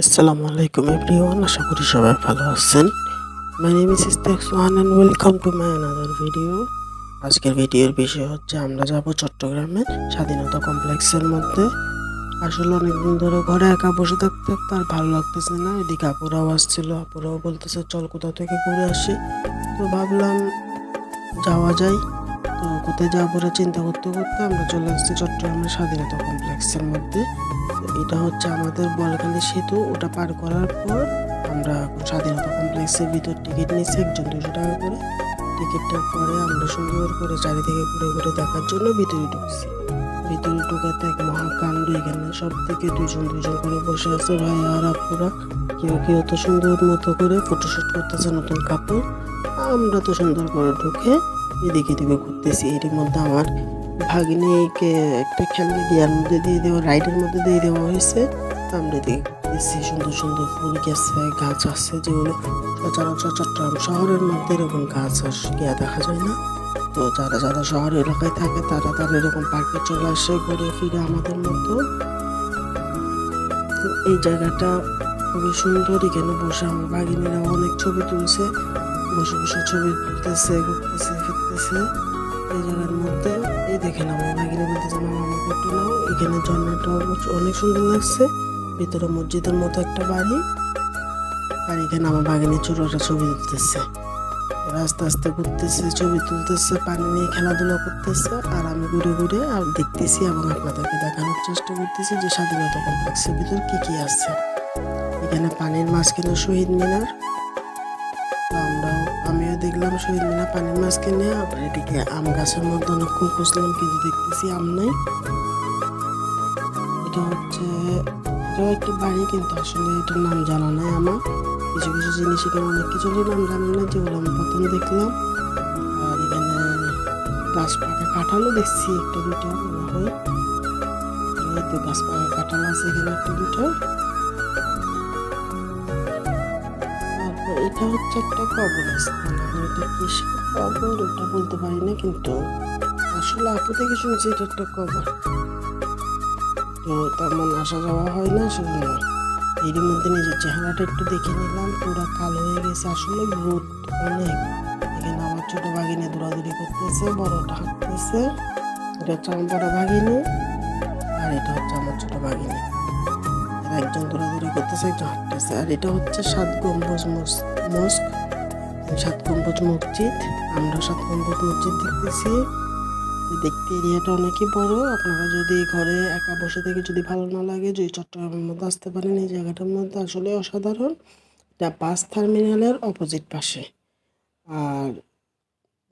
আসসালামু আলাইকুম এভরিওয়ান আশা করি সবাই ভালো আছেন। My name is Istek Sohan and welcome to my another video আজকের ভিডিওর বিষয় হচ্ছে, আমরা যাব চট্টগ্রামের স্বাধীনতা কমপ্লেক্সের মধ্যে। আসলে অনেকদিন ধরে ঘরে একা বসে থাকতে থাকতে আর ভালো লাগতেছে না। এদিকে আপুরাও আসছিল, আপুরাও বলতেছে, চল কোথাও থেকে ঘুরে আসি। তো ভাবলাম, যাওয়া যায় কোথায় যাওয়া পরে চিন্তা করতে করতে আমরা চলে আসছি চট্টগ্রামের স্বাধীনতা কমপ্লেক্সের মধ্যে। এটা হচ্ছে আমাদের বলখালি সেতু, ওটা পার করার পর আমরা স্বাধীনতা কমপ্লেক্সের ভিতর টিকিট নিচ্ছি একজন দুশো টাকা করে। টিকিটটার পরে আমরা সুন্দর করে চারিদিকে ঘুরে ঘুরে দেখার জন্য ভিতরে ঢুকছি। ভিতরে ঢুকাতে এক মহাকাণ্ড এখানে। সব থেকে দুজন দুজন করে বসে আছে ভাই আর আপুরা। কেউ কেউ তো সুন্দর মতো করে ফটোশুট করতেছে নতুন কাপড়। আমরা তো সুন্দর করে ঢুকে এদিকে এদিকে ঘুরতেছি। এর মধ্যে আমার ভাগ্নিকে একটা খেলনা গিয়ার মধ্যে দিয়ে দেওয়া রাইডের মধ্যে দিয়ে দেওয়া হয়েছে। আমরা এদিকে ঘুরতেছি। সুন্দর সুন্দর ফুল গেছে, গাছ আছে যেগুলো সচরাচর চট্টগ্রাম শহরের মধ্যে এরকম গাছ আর গিয়া দেখা যায় না। তো যারা যারা শহর এলাকায় থাকে, তারা তারা এরকম পার্কে চলে আসে, ঘুরে ফিরে আমাদের মতো। এই জায়গাটা খুবই সুন্দর। এখানে বসে আমার বাগিনীরা অনেক ছবি তুলছে। বসে বসে ছবি তুলতেছে, ঘুরতেছে, ফিরতেছে। এই জায়গার মধ্যে, এই দেখেন আমার বাগিনী বলতেছে, মামা নাও। এখানে ঝর্ণাটাও অনেক সুন্দর লাগছে। ভিতরে মসজিদের মতো একটা বাড়ি। আর এখানে আমার বাগিনী ছোটটা ছবি তুলতেছে। আস্তে আস্তে ঘুরতেছে, ছবি তুলতেছে, পানি নিয়ে খেলাধুলা করতেছে। আর আমি ঘুরে ঘুরে আর দেখতেছি এবং আপনাদেরকে দেখানোর চেষ্টা করতেছি যে স্বাধীনতা কমপ্লেক্সের ভিতর কি কি আছে। এখানে পানির মাঝখানে শহীদ মিনার। দেখলাম শহীদ মিনার পানির মাঝখানে, আবার এদিকে আম গাছের মধ্যে অনেকক্ষণ খুঁজলাম, কিন্তু দেখতেছি আম নাই। এটা হচ্ছে, এটাও একটা বাড়ি, কিন্তু আসলে এটার নাম জানা নাই আমার। কিছু কিছু জিনিস এখানে অনেক কিছুরই নাম জানি না, যেগুলো আমি প্রথম দেখলাম। আর এখানে গাছ পাকা কাঁঠালও দেখছি, একটা, দুটো, মনে হয়। এই তো গাছ পাকা কাঁঠাল আছে এখানে, একটা, দুটো। এটা হচ্ছে একটা কবরস্থান। এটা কিসের কবর? ওটা বলতে পারি না, কিন্তু আসলে আপু থেকে শুনছি এটা একটা কবর। তো তেমন আসা যাওয়া হয় না সেজন্য এর মধ্যে নিজের চেহারাটা একটু দেখে নিলাম, পুরো কালো হয়ে গেছে। আসলে রোদ অনেক। এখানে আমার ছোট ভাগিনী দৌড়াদৌড়ি করতেছে, বড়টা হাঁটতেছে। এটা হচ্ছে আমার বড় ভাগিনী, আর এটা হচ্ছে আমার ছোট এরা একজন দৌড়াদৌড়ি করতেছে, একজন হাঁটতেছে। আর এটা হচ্ছে সাত গম্বুজ মস- মস্ক। সাত গম্বুজ মসজিদ। আমরা সাত গম্বুজ মসজিদ দেখতেছি। দেখতে এরিয়াটা অনেকই বড়। আপনারা যদি ঘরে একা বসে থেকে যদি ভালো না লাগে, যদি চট্টগ্রামের মধ্যে আসতে পারেন, এই জায়গাটার মধ্যে আসলে অসাধারণ। এটা বাস টার্মিনালের অপোজিট পাশে। আর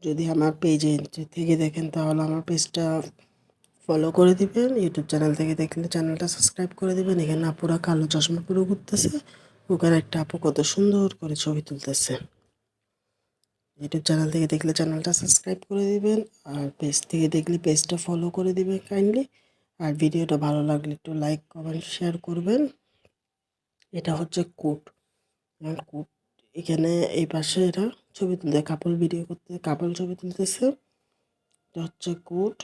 যদি আমার পেজে থেকে দেখেন, তাহলে আমার পেজটা ফলো করে দিবেন। ইউটিউব চ্যানেল থেকে দেখলে চ্যানেলটা সাবস্ক্রাইব করে দিবেন। এখানে আপুরা কালো চশমা পরে ঘুরতেছে। ওখানে একটা আপু কত সুন্দর করে ছবি তুলতেছে। ইউটিউব চ্যানেল থেকে দেখলে চ্যানেলটা সাবস্ক্রাইব করে দিবেন আর পেজ থেকে দেখলে পেজটা ফলো করে দিবেন কাইন্ডলি আর ভিডিওটা ভালো লাগলে একটু লাইক কমেন্ট শেয়ার করবেন। এটা হচ্ছে কোট কোট এখানে এই পাশে এরা ছবি তুলতে কাপল ভিডিও করতে কাপল ছবি তুলতেছে। এটা হচ্ছে কোট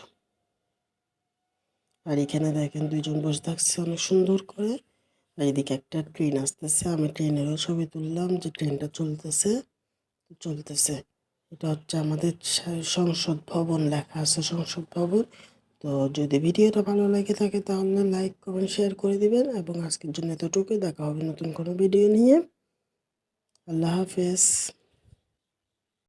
আর এখানে দেখেন দুইজন বসে থাকছে অনেক সুন্দর করে। আর এদিকে একটা ট্রেন আসতেছে, আমি ট্রেনেরও ছবি তুললাম যে ট্রেনটা চলতেছে। চলতেছে। এটা হচ্ছে আমাদের সংসদ ভবন লেখা আছে, সংসদ ভবন। তো যদি ভিডিওটা ভালো লাগে থাকে তাহলে লাইক, কমেন্ট, শেয়ার করে দিবেন এবং আজকের জন্য এতটুকুই। দেখা হবে নতুন কোনো ভিডিও নিয়ে। আল্লাহ হাফেজ।